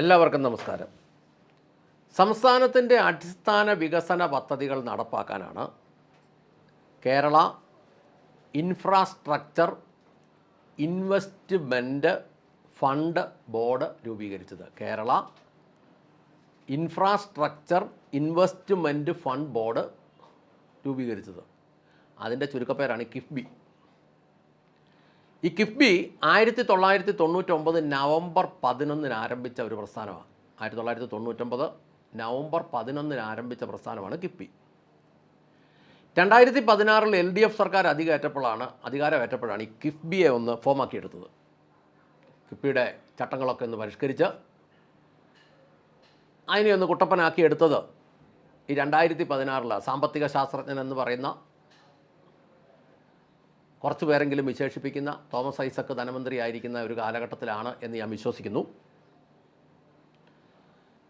എല്ലാവർക്കും നമസ്കാരം. സംസ്ഥാനത്തിന്റെ അടിസ്ഥാന വികസന പദ്ധതികൾ നടപ്പാക്കാനാണ് Kerala infrastructure investment fund board രൂപീകരിച്ചത്. Kerala infrastructure investment fund board രൂപീകരിച്ചത്. അതിന്റെ ചുരുക്കപ്പേരാണ് കിഫ്ബി. ഈ കിഫ്ബി ആയിരത്തി തൊള്ളായിരത്തി തൊണ്ണൂറ്റൊമ്പത് നവംബർ പതിനൊന്നിന് ആരംഭിച്ച ഒരു പ്രസ്ഥാനമാണ്. ആയിരത്തി തൊള്ളായിരത്തി തൊണ്ണൂറ്റൊമ്പത് നവംബർ പതിനൊന്നിന് ആരംഭിച്ച പ്രസ്ഥാനമാണ് കിഫ്ബി. രണ്ടായിരത്തി പതിനാറിൽ എൽ ഡി എഫ് സർക്കാർ അധികമേറ്റപ്പോഴാണ് അധികാരമേറ്റപ്പോഴാണ് ഈ കിഫ്ബിയെ ഒന്ന് ഫോമാക്കിയെടുത്തത് കിഫ്ബിയുടെ ചട്ടങ്ങളൊക്കെ ഒന്ന് പരിഷ്കരിച്ച് അതിനെ ഒന്ന് കുട്ടപ്പനാക്കിയെടുത്തത് ഈ രണ്ടായിരത്തി പതിനാറിലാണ് സാമ്പത്തിക ശാസ്ത്രജ്ഞൻ എന്ന് പറയുന്ന കുറച്ച് പേരെങ്കിലും വിശേഷിപ്പിക്കുന്ന തോമസ് ഐസക്ക് ധനമന്ത്രി ആയിരിക്കുന്ന ഒരു കാലഘട്ടത്തിലാണ് എന്ന് ഞാൻ വിശ്വസിക്കുന്നു.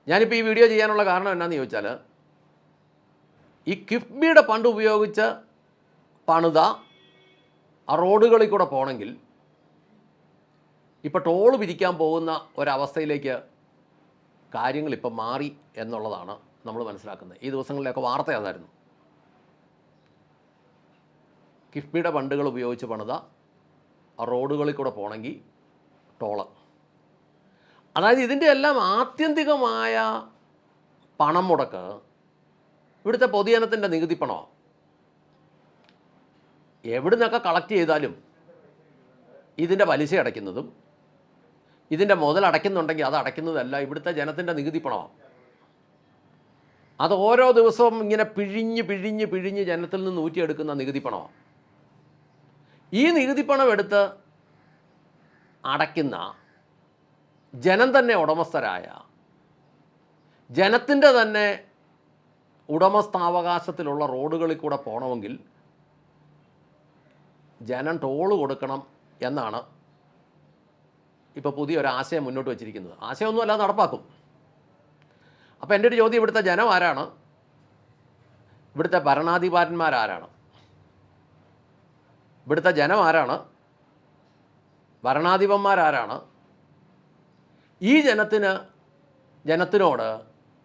ഞാനിപ്പോൾ ഈ വീഡിയോ ചെയ്യാനുള്ള കാരണം എന്നാന്ന് ചോദിച്ചാൽ ഈ കിഫ്ബിയുടെ പണ്ട് ഉപയോഗിച്ച് പണിത ആ റോഡുകളിൽ കൂടെ പോകണമെങ്കിൽ ഇപ്പോൾ ടോൾ പിരിക്കാൻ പോകുന്ന ഒരവസ്ഥയിലേക്ക് കാര്യങ്ങൾ ഇപ്പം മാറി എന്നുള്ളതാണ് നമ്മൾ മനസ്സിലാക്കുന്നത്. ഈ ദിവസങ്ങളിലൊക്കെ വാർത്ത അതായിരുന്നു കിഫ്ബിയുടെ ഫണ്ടുകൾ ഉപയോഗിച്ച് പണിത റോഡുകളിൽ കൂടെ പോകണമെങ്കിൽ ടോൾ. അതായത് ഇതിന്റെ എല്ലാം ആത്യന്തികമായ പണം മുടക്ക് ഇവിടുത്തെ പൊതുജനത്തിന്റെ നികുതി പണമാണ് എവിടുന്നൊക്കെ കളക്ട് ചെയ്താലും ഇതിന്റെ പലിശ അടയ്ക്കുന്നതും ഇതിന്റെ മുതൽ അടയ്ക്കുന്നുണ്ടെങ്കിൽ അത് അടയ്ക്കുന്നതല്ല ഇവിടുത്തെ ജനത്തിന്റെ നികുതി പണമാണ് അത് ഓരോ ദിവസവും ഇങ്ങനെ പിഴിഞ്ഞ് പിഴിഞ്ഞ് പിഴിഞ്ഞ് ജനത്തിൽ നിന്ന് ഊറ്റിയെടുക്കുന്ന നികുതി പണമാണ് ഈ നികുതി പണം എടുത്ത് അടയ്ക്കുന്ന ജനം തന്നെ ഉടമസ്ഥരായ ജനത്തിന്റെ തന്നെ ഉടമസ്ഥാവകാശത്തിലുള്ള റോഡുകളിൽ കൂടെ പോകണമെങ്കിൽ ജനം ടോൾ കൊടുക്കണം എന്നാണ് ഇപ്പോൾ പുതിയൊരാശയം മുന്നോട്ട് വച്ചിരിക്കുന്നത്. ആശയമൊന്നും അല്ലാതെ നടപ്പാക്കും. അപ്പോൾ എന്റെ ഒരു ചോദ്യം ഇവിടുത്തെ ജനം ആരാണ്? ഇവിടുത്തെ ഭരണാധികാരന്മാരാരാണ് ഇവിടുത്തെ ജനം ആരാണ്? ഭരണാധിപന്മാരാരാണ്? ഈ ജനത്തിന് ജനത്തിനോട്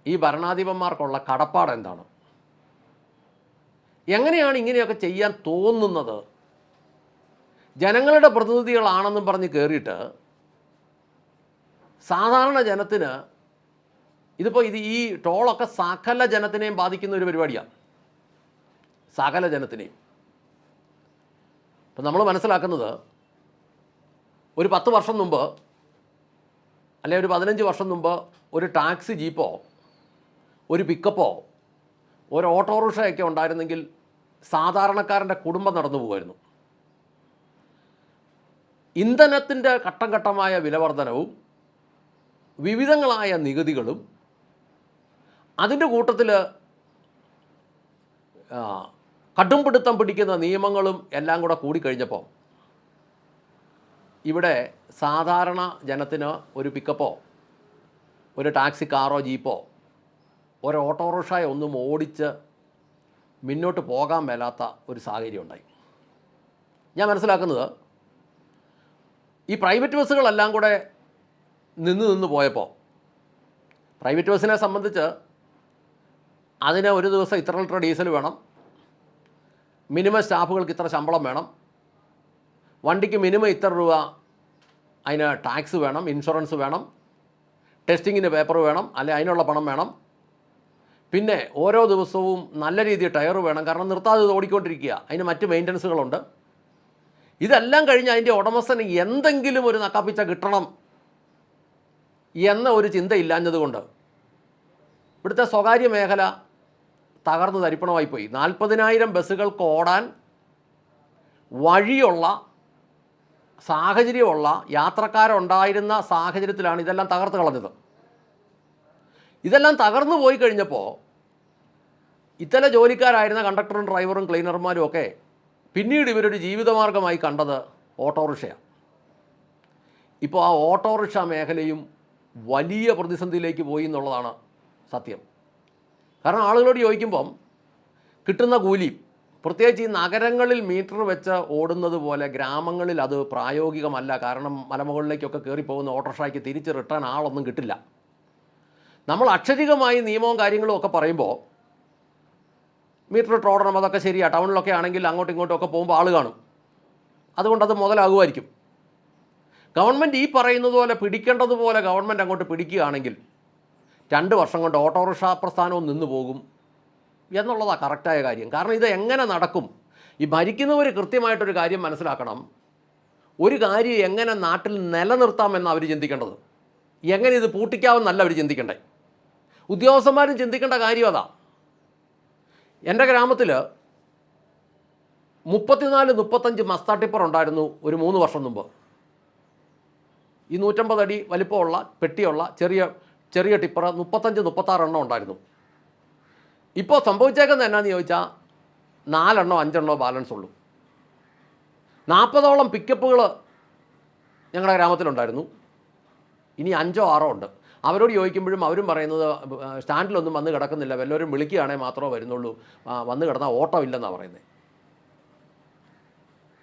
ഈ ഭരണാധിപന്മാർക്കുള്ള കടപ്പാട് എന്താണ്? എങ്ങനെയാണ് ഇങ്ങനെയൊക്കെ ചെയ്യാൻ തോന്നുന്നത്? ജനങ്ങളുടെ പ്രതിനിധികളാണെന്നും പറഞ്ഞ് കയറിയിട്ട് സാധാരണ ജനത്തിന് ഇതിപ്പോൾ ഇത് ഈ ടോളൊക്കെ സകല ജനത്തിനെയും ബാധിക്കുന്ന ഒരു പരിപാടിയാണ് സകല ജനത്തിനെയും. ഇപ്പം നമ്മൾ മനസ്സിലാക്കുന്നത് ഒരു പത്ത് വർഷം മുമ്പ് അല്ലെ ഒരു പതിനഞ്ച് വർഷം മുമ്പ് ഒരു ടാക്സി ജീപ്പോ ഒരു പിക്കപ്പോ ഒരു ഓട്ടോറിക്ഷയൊക്കെ ഉണ്ടായിരുന്നെങ്കിൽ സാധാരണക്കാരന്റെ കുടുംബം നടന്നു പോകുമായിരുന്നു. ഇന്ധനത്തിന്റെ ഘട്ടം ഘട്ടമായ വിലവർധനവും വിവിധങ്ങളായ നികുതികളും അതിന്റെ കൂട്ടത്തിൽ കടുംപിടുത്തം പിടിക്കുന്ന നിയമങ്ങളും എല്ലാം കൂടെ കൂടിക്കഴിഞ്ഞപ്പോൾ ഇവിടെ സാധാരണ ജനത്തിന് ഒരു പിക്കപ്പോ ഒരു ടാക്സി കാറോ ജീപ്പോ ഒരു ഓട്ടോറിക്ഷയോ ഒന്നും ഓടിച്ച് മുന്നോട്ട് പോകാൻ മേലാത്ത ഒരു സാഹചര്യം ഉണ്ടായി. ഞാൻ മനസ്സിലാക്കുന്നത് ഈ പ്രൈവറ്റ് ബസ്സുകളെല്ലാം കൂടെ നിന്ന് നിന്ന് പോയപ്പോൾ പ്രൈവറ്റ് ബസ്സിനെ സംബന്ധിച്ച് അതിന് ഒരു ദിവസം ഇത്ര ലിറ്റർ ഡീസൽ വേണം മിനിമം സ്റ്റാഫുകൾക്ക് ഇത്ര ശമ്പളം വേണം. വണ്ടിക്ക് മിനിമം ഇത്ര രൂപ അതിന് ടാക്സ് വേണം ഇൻഷുറൻസ് വേണം ടെസ്റ്റിങ്ങിന്റെ പേപ്പർ വേണം അല്ലെ അതിനുള്ള പണം വേണം. പിന്നെ ഓരോ ദിവസവും നല്ല രീതിയിൽ ടയർ വേണം. കാരണം നിർത്താതെ ഓടിക്കൊണ്ടിരിക്കുക. അതിന് മറ്റ് മെയിന്റനൻസുകളുണ്ട് ഇതെല്ലാം കഴിഞ്ഞ് അതിന്റെ ഉടമസ്ഥന് എന്തെങ്കിലും ഒരു നക്കാപ്പിച്ച കിട്ടണം എന്ന ഒരു ചിന്തയില്ലാഞ്ഞതുകൊണ്ട് ഇവിടുത്തെ സ്വകാര്യ മേഖല തകർന്ന് തരിപ്പണമായി പോയി നാൽപ്പതിനായിരം ബസ്സുകൾക്ക് ഓടാൻ വഴിയുള്ള സാഹചര്യമുള്ള യാത്രക്കാരുണ്ടായിരുന്ന സാഹചര്യത്തിലാണ് ഇതെല്ലാം തകർത്ത് കളഞ്ഞത്. ഇതെല്ലാം തകർന്നു പോയി കഴിഞ്ഞപ്പോൾ ഇത്തരം ജോലിക്കാരായിരുന്ന കണ്ടക്ടറും ഡ്രൈവറും ക്ലീനർമാരും ഒക്കെ പിന്നീട് ഇവരൊരു ജീവിതമാർഗമായി കണ്ടത് ഓട്ടോറിക്ഷയാണ്. ഇപ്പോൾ ആ ഓട്ടോറിക്ഷ മേഖലയും വലിയ പ്രതിസന്ധിയിലേക്ക് പോയി എന്നുള്ളതാണ് സത്യം. കാരണം ആളുകളോട് ചോദിക്കുമ്പം കിട്ടുന്ന കൂലി പ്രത്യേകിച്ച് ഈ നഗരങ്ങളിൽ മീറ്റർ വെച്ച് ഓടുന്നത് പോലെ ഗ്രാമങ്ങളിൽ അത് പ്രായോഗികമല്ല. കാരണം മലമുകളിലേക്കൊക്കെ കയറിപ്പോകുന്ന ഓട്ടോറിക്ഷയ്ക്ക് തിരിച്ച് റിട്ടേൺ ആളൊന്നും കിട്ടില്ല. നമ്മൾ അക്ഷരികമായി നിയമവും കാര്യങ്ങളും ഒക്കെ പറയുമ്പോൾ മീറ്റർ ഇട്ട് ഓടണം അതൊക്കെ ശരിയാണ് ടൗണിലൊക്കെ ആണെങ്കിൽ അങ്ങോട്ടും ഇങ്ങോട്ടും ഒക്കെ പോകുമ്പോൾ ആൾ കാണും. അതുകൊണ്ടത് മുതലാകുമായിരിക്കും. ഗവൺമെന്റ് ഈ പറയുന്നത് പോലെ പിടിക്കേണ്ടതുപോലെ ഗവൺമെന്റ് അങ്ങോട്ട് പിടിക്കുകയാണെങ്കിൽ രണ്ട് വർഷം കൊണ്ട് ഓട്ടോറിക്ഷ പ്രസ്ഥാനവും നിന്നു പോകും എന്നുള്ളതാണ് കറക്റ്റായ കാര്യം. കാരണം ഇത് എങ്ങനെ നടക്കും? ഈ ഭരിക്കുന്നവർ കൃത്യമായിട്ടൊരു കാര്യം മനസ്സിലാക്കണം. ഒരു കാര്യം എങ്ങനെ നാട്ടിൽ നിലനിർത്താമെന്ന് അവർ ചിന്തിക്കേണ്ടത്? എങ്ങനെ ഇത് പൂട്ടിക്കാമെന്നല്ല അവർ ചിന്തിക്കണ്ടേ? ഉദ്യോഗസ്ഥന്മാരും ചിന്തിക്കേണ്ട കാര്യം അതാ. എന്റെ ഗ്രാമത്തിൽ മുപ്പത്തിനാല് മുപ്പത്തഞ്ച് മസ്താട്ടിപ്പർ ഉണ്ടായിരുന്നു ഒരു മൂന്ന് വർഷം മുമ്പ്. ഈ നൂറ്റമ്പത് അടി വലിപ്പമുള്ള പെട്ടിയുള്ള ചെറിയ ചെറിയ ടിപ്പർ മുപ്പത്തഞ്ച് മുപ്പത്താറ് എണ്ണം ഉണ്ടായിരുന്നു. ഇപ്പോൾ സംഭവിച്ചേക്കുന്നത് എന്നാന്ന് ചോദിച്ചാൽ നാലെണ്ണോ അഞ്ചെണ്ണോ ബാലൻസ് ഉള്ളൂ. നാൽപ്പതോളം പിക്കപ്പുകൾ ഞങ്ങളുടെ ഗ്രാമത്തിലുണ്ടായിരുന്നു. ഇനി അഞ്ചോ ആറോ ഉണ്ട്. അവരോട് ചോദിക്കുമ്പോഴും അവരും പറയുന്നത് സ്റ്റാൻഡിലൊന്നും വന്ന് കിടക്കുന്നില്ല. വല്ലവരും വിളിക്കുകയാണെങ്കിൽ മാത്രമേ വരുന്നുള്ളൂ. വന്ന് കിടന്നാൽ ഓട്ടം ഇല്ലെന്നാണ് പറയുന്നത്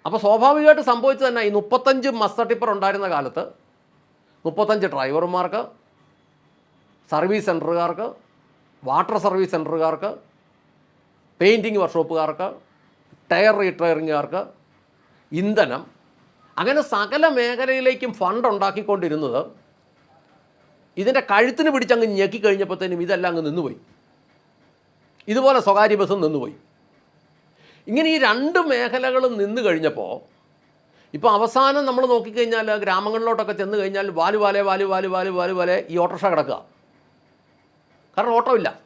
അപ്പോൾ സ്വാഭാവികമായിട്ട് സംഭവിച്ചത് തന്നെ ഈ മുപ്പത്തഞ്ച് മസ്ത ടിപ്പർ ഉണ്ടായിരുന്ന കാലത്ത് മുപ്പത്തഞ്ച് ഡ്രൈവർമാർക്ക് സർവീസ് സെന്ററുകാർക്ക് വാട്ടർ സർവീസ് സെന്ററുകാർക്ക് പെയിന്റിങ് വർക്ക്ഷോപ്പുകാർക്ക് ടയർ റീടയറിങ്ങുകാർക്ക് ഇന്ധനം. അങ്ങനെ സകല മേഖലയിലേക്കും ഫണ്ട് ഉണ്ടാക്കിക്കൊണ്ടിരുന്നത് ഇതിന്റെ കഴുത്തിന് പിടിച്ചങ്ങ് ഞെക്കി കഴിഞ്ഞപ്പോഴത്തേനും ഇതെല്ലാം അങ്ങ് നിന്നുപോയി. ഇതുപോലെ സ്വകാര്യ ബസ്സും നിന്നുപോയി. ഇങ്ങനെ ഈ രണ്ട് മേഖലകളും നിന്ന് കഴിഞ്ഞപ്പോൾ ഇപ്പോൾ അവസാനം നമ്മൾ നോക്കിക്കഴിഞ്ഞാൽ ഗ്രാമങ്ങളിലോട്ടൊക്കെ ചെന്ന് കഴിഞ്ഞാൽ വാലു വാലേ വാലു വാലു വാലു വാലു വാലെ ഈ ഓട്ടോറിക്ഷ കിടക്കുക. കാരണം ഓട്ടോ ഇല്ല.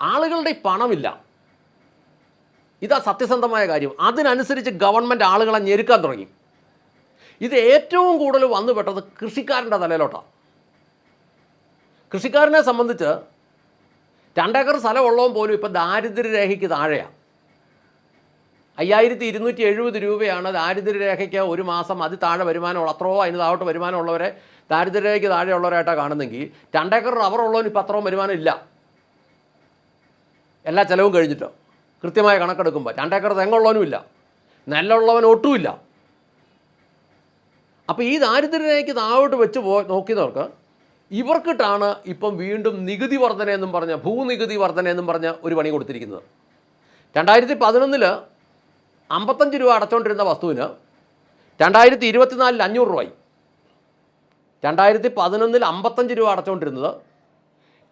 ആളുകളുടെ പണമില്ല. ഇതാ സത്യസന്ധമായ കാര്യം. അതിനനുസരിച്ച് ഗവൺമെന്റ് ആളുകളെ ഞെരുക്കാൻ തുടങ്ങി. ഇത് ഏറ്റവും കൂടുതൽ വന്നുപെട്ടത് കൃഷിക്കാരന്റെ തലയിലോട്ടാണ് കൃഷിക്കാരനെ സംബന്ധിച്ച് രണ്ടേക്കർ സ്ഥലമുള്ളവൻ പോലും ഇപ്പോൾ ദാരിദ്ര്യരേഖയ്ക്ക് താഴെയാണ് അയ്യായിരത്തി ഇരുന്നൂറ്റി എഴുപത് രൂപയാണ് ദാരിദ്ര്യരേഖയ്ക്ക് ഒരു മാസം അതി താഴെ വരുമാനമുള്ള അത്രയോ അതിന് താഴോട്ട് വരുമാനമുള്ളവരെ ദാരിദ്ര്യരേഖയ്ക്ക് താഴെയുള്ളവരായിട്ടാണ് കാണുന്നെങ്കിൽ രണ്ടേക്കർ റബ്ബർ ഉള്ളവന് ഇപ്പോൾ അത്രയും വരുമാനം ഇല്ല. എല്ലാ ചിലവും കഴിഞ്ഞിട്ടോ. കൃത്യമായ കണക്കെടുക്കുമ്പോൾ രണ്ടേക്കർ തെങ്ങുള്ളവനും ഇല്ല. നെല്ലുള്ളവൻ ഒട്ടുമില്ല അപ്പോൾ ഈ ദാരിദ്ര്യരേഖയ്ക്ക് താഴോട്ട് വെച്ച് പോ നോക്കിയവർക്ക് ഇവർക്കിട്ടാണ് ഇപ്പം വീണ്ടും നികുതി വർധന എന്നും പറഞ്ഞ ഭൂനികുതി വർധന എന്നും പറഞ്ഞ ഒരു പണി കൊടുത്തിരിക്കുന്നത്. രണ്ടായിരത്തി പതിനൊന്നിൽ അമ്പത്തഞ്ച് രൂപ അടച്ചുകൊണ്ടിരുന്ന വസ്തുവിന് രണ്ടായിരത്തി ഇരുപത്തിനാലിൽ അഞ്ഞൂറ് രൂപയായി രണ്ടായിരത്തി പതിനൊന്നിൽ അമ്പത്തഞ്ച് രൂപ അടച്ചുകൊണ്ടിരുന്നത്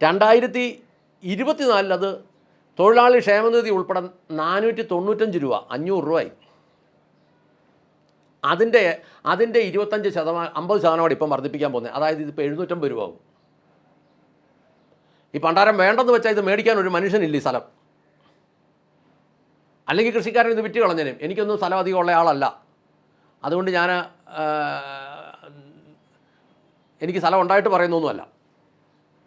രണ്ടായിരത്തി ഇരുപത്തിനാലിൽ അത് തൊഴിലാളി ക്ഷേമനിധി ഉൾപ്പെടെ നാനൂറ്റി തൊണ്ണൂറ്റഞ്ച് രൂപ അഞ്ഞൂറ് രൂപയായി. അതിന്റെ അതിന്റെ ഇരുപത്തഞ്ച് ശതമാനം അമ്പത് ശതമാനമാണ് ഇപ്പം വർദ്ധിപ്പിക്കാൻ പോകുന്നത്. അതായത് ഇതിപ്പോൾ എഴുന്നൂറ്റമ്പത് രൂപ ആവും. ഈ പണ്ടാരം വേണ്ടെന്ന് വെച്ചാൽ ഇത് മേടിക്കാൻ ഒരു മനുഷ്യനില്ല ഈ സ്ഥലം. അല്ലെങ്കിൽ കൃഷിക്കാരൻ ഇത് വിറ്റ് കളഞ്ഞേനും. എനിക്കൊന്നും സ്ഥലം അധികം ഉള്ള ആളല്ല. അതുകൊണ്ട് ഞാൻ എനിക്ക് സ്ഥലം ഉണ്ടായിട്ട് പറയുന്നൊന്നുമല്ല.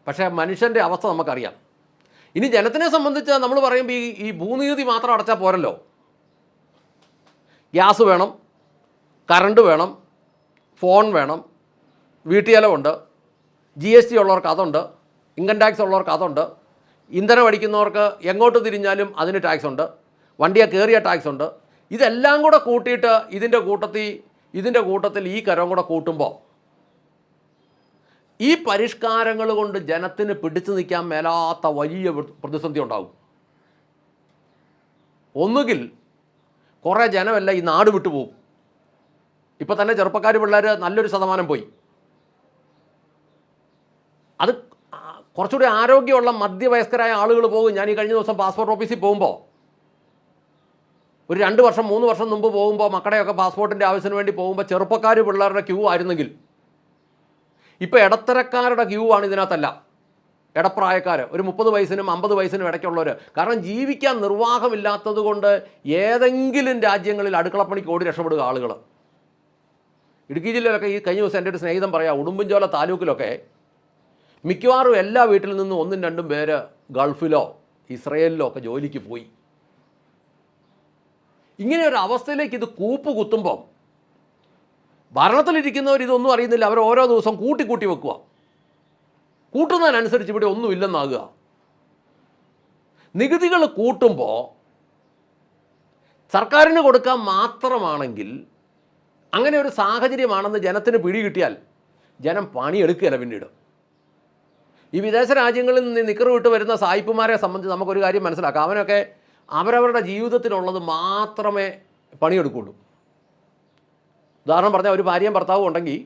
പക്ഷേ മനുഷ്യന്റെ അവസ്ഥ നമുക്കറിയാം. ഇനി ജനത്തിനെ സംബന്ധിച്ച് നമ്മൾ പറയുമ്പോൾ ഈ ഈ ഭൂനികുതി മാത്രം അടച്ചാൽ പോരല്ലോ. ഗ്യാസ് വേണം കറണ്ട് വേണം ഫോൺ വേണം വീട്ടിയലവുണ്ട് ജി എസ് ടി ഉള്ളവർക്ക് അതുണ്ട് ഇൻകം ടാക്സ് ഉള്ളവർക്ക് അതുണ്ട് ഇന്ധനം അടിക്കുന്നവർക്ക് എങ്ങോട്ട് തിരിഞ്ഞാലും അതിന് ടാക്സ് ഉണ്ട് വണ്ടിയെ കയറിയ ടാക്സ് ഉണ്ട്. ഇതെല്ലാം കൂടെ കൂട്ടിയിട്ട് ഇതിന്റെ കൂട്ടത്തിൽ ഇതിന്റെ കൂട്ടത്തിൽ ഈ കരം കൂടെ കൂട്ടുമ്പോൾ ഈ പരിഷ്കാരങ്ങൾ കൊണ്ട് ജനത്തിന് പിടിച്ചു നിൽക്കാൻ മേലാത്ത വലിയ പ്ര- പ്രതിസന്ധി ഉണ്ടാകും. ഒന്നുകിൽ കുറേ ജനമല്ല ഈ നാട് വിട്ടുപോകും ഇപ്പം തന്നെ ചെറുപ്പക്കാർ പിള്ളേർ നല്ലൊരു ശതമാനം പോയി. അത് കുറച്ചുകൂടി ആരോഗ്യമുള്ള മധ്യവയസ്കരായ ആളുകൾ പോകും. ഞാൻ ഈ കഴിഞ്ഞ ദിവസം പാസ്പോർട്ട് ഓഫീസിൽ പോകുമ്പോൾ ഒരു രണ്ട് വർഷം മൂന്ന് വർഷം മുമ്പ് പോകുമ്പോൾ മക്കളുടെയൊക്കെ പാസ്പോർട്ടിന്റെ ആവശ്യത്തിന് വേണ്ടി പോകുമ്പോൾ ചെറുപ്പക്കാർ പിള്ളേരുടെ ക്യൂ ആയിരുന്നെങ്കിൽ ഇപ്പോൾ ഇടത്തരക്കാരുടെ ക്യൂ ആണ് ഇതിനകത്തല്ല. ഇടപ്രായക്കാർ ഒരു മുപ്പത് വയസ്സിനും അമ്പത് വയസ്സിനും ഇടയ്ക്കുള്ളവർ കാരണം ജീവിക്കാൻ നിർവാഹമില്ലാത്തത് കൊണ്ട് ഏതെങ്കിലും രാജ്യങ്ങളിൽ അടുക്കളപ്പണിക്ക് ഓടി രക്ഷപ്പെടുക ആളുകൾ ഇടുക്കി ജില്ലയിലൊക്കെ ഈ കഴിഞ്ഞ ദിവസം എന്റെ ഒരു സ്നേഹിതം പറയാം ഉടുമ്പൻചോല താലൂക്കിലൊക്കെ മിക്കവാറും എല്ലാ വീട്ടിൽ നിന്നും ഒന്നും രണ്ടും പേര് ഗൾഫിലോ ഇസ്രയേലിലോ ഒക്കെ ജോലിക്ക് പോയി. ഇങ്ങനെ ഒരു അവസ്ഥയിലേക്ക് ഇത് കൂപ്പ് കുത്തുമ്പം ഭരണത്തിലിരിക്കുന്നവർ ഇതൊന്നും അറിയുന്നില്ല. അവർ ഓരോ ദിവസം കൂട്ടി കൂട്ടി വെക്കുക. കൂട്ടുന്നതിനനുസരിച്ച് ഇവിടെ ഒന്നും ഇല്ലെന്നാകുക. നികുതികൾ കൂട്ടുമ്പോൾ സർക്കാരിന് കൊടുക്കാൻ മാത്രമാണെങ്കിൽ അങ്ങനെ ഒരു സാഹചര്യമാണെന്ന് ജനത്തിന് പിടികിട്ടിയാൽ ജനം പണിയെടുക്കുകയില്ല പിന്നീട്. ഈ വിദേശ രാജ്യങ്ങളിൽ നിന്ന് നിക്കറ് വിട്ട് വരുന്ന സായിപ്പുമാരെ സംബന്ധിച്ച് നമുക്കൊരു കാര്യം മനസ്സിലാക്കാം. അവനൊക്കെ അവരവരുടെ ജീവിതത്തിനുള്ളത് മാത്രമേ പണിയെടുക്കുള്ളൂ. ഉദാഹരണം പറഞ്ഞാൽ ഒരു ഭാര്യയും ഭർത്താവും ഉണ്ടെങ്കിൽ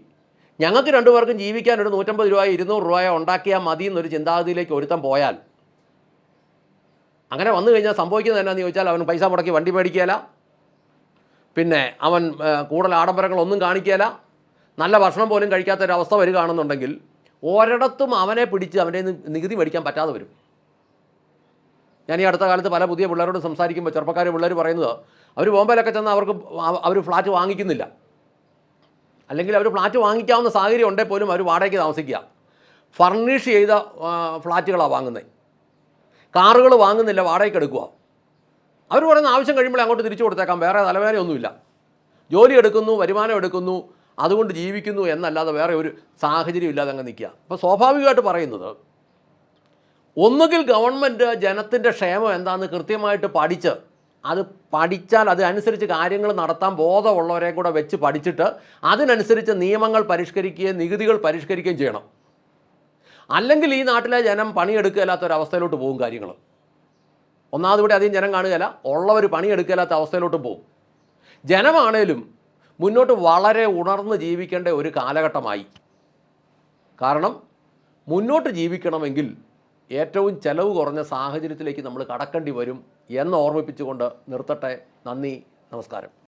ഞങ്ങൾക്ക് രണ്ടുപേർക്കും ജീവിക്കാൻ ഒരു നൂറ്റമ്പത് രൂപ ഇരുന്നൂറ് രൂപയോ ഉണ്ടാക്കിയാൽ മതി എന്നൊരു ചിന്താഗതിയിലേക്ക് ഒരുത്തം പോയാൽ അങ്ങനെ വന്നു കഴിഞ്ഞാൽ സംഭവിക്കുന്നത് എന്നാന്ന് ചോദിച്ചാൽ അവൻ പൈസ മുടക്കി വണ്ടി മേടിക്കുകയില്ല. പിന്നെ അവൻ കൂടുതൽ ആഡംബരങ്ങളൊന്നും കാണിക്കുകയില്ല. നല്ല ഭക്ഷണം പോലും കഴിക്കാത്ത ഒരു അവസ്ഥ വരികയാണെന്നുണ്ടെങ്കിൽ ഒരിടത്തും അവനെ പിടിച്ച് അവന്റെ നികുതി മേടിക്കാൻ പറ്റാതെ വരും. ഞാൻ ഈ അടുത്ത കാലത്ത് പല പുതിയ പിള്ളേരോട് സംസാരിക്കുമ്പോൾ ചെറുപ്പക്കാർ പിള്ളേർ പറയുന്നത് അവർ ബോംബെയിലൊക്കെ ചെന്ന് അവർക്ക് അവർ ഫ്ലാറ്റ് വാങ്ങിക്കുന്നില്ല. അല്ലെങ്കിൽ അവർ ഫ്ലാറ്റ് വാങ്ങിക്കാവുന്ന സാഹചര്യം ഉണ്ടെങ്കിൽ പോലും അവർ വാടകയ്ക്ക് താമസിക്കുക. ഫർണിഷ് ചെയ്ത ഫ്ലാറ്റുകളാണ് വാങ്ങുന്നത് കാറുകൾ വാങ്ങുന്നില്ല വാടകയ്ക്ക് എടുക്കുക. അവർ പറയുന്ന ആവശ്യം കഴിയുമ്പോൾ അങ്ങോട്ട് തിരിച്ചു കൊടുത്തേക്കാം വേറെ തലവേദനയൊന്നുമില്ല. ജോലി എടുക്കുന്നു വരുമാനം എടുക്കുന്നു അതുകൊണ്ട് ജീവിക്കുന്നു എന്നല്ലാതെ വേറെ ഒരു സാഹചര്യം ഇല്ലാതെ അങ്ങ് നിൽക്കുക. അപ്പോൾ സ്വാഭാവികമായിട്ട് പറയുന്നത് ഒന്നുകിൽ ഗവൺമെന്റ് ജനത്തിന്റെ ക്ഷേമം എന്താണെന്ന് കൃത്യമായിട്ട് പഠിച്ച് അത് പഠിച്ചാൽ അതിനനുസരിച്ച് കാര്യങ്ങൾ നടത്താൻ ബോധമുള്ളവരെ കൂടെ വെച്ച് പഠിച്ചിട്ട് അതിനനുസരിച്ച് നിയമങ്ങൾ പരിഷ്കരിക്കുകയും നികുതികൾ പരിഷ്കരിക്കുകയും ചെയ്യണം. അല്ലെങ്കിൽ ഈ നാട്ടിലെ ജനം പണിയെടുക്കില്ലാത്തൊരവസ്ഥയിലോട്ട് പോകും കാര്യങ്ങൾ. ഒന്നാമത് ഇവിടെ അധികം ജനം കാണുകയില്ല. ഉള്ളവർ പണിയെടുക്കില്ലാത്ത അവസ്ഥയിലോട്ട് പോകും. ജനമാണേലും മുന്നോട്ട് വളരെ ഉണർന്ന് ജീവിക്കേണ്ട ഒരു കാലഘട്ടമായി. കാരണം മുന്നോട്ട് ജീവിക്കണമെങ്കിൽ ഏറ്റവും ചെലവ് കുറഞ്ഞ സാഹചര്യത്തിലേക്ക് നമ്മൾ കടക്കേണ്ടി വരും എന്ന് ഓർമ്മിപ്പിച്ചുകൊണ്ട് നിർത്തട്ടെ. നന്ദി നമസ്കാരം.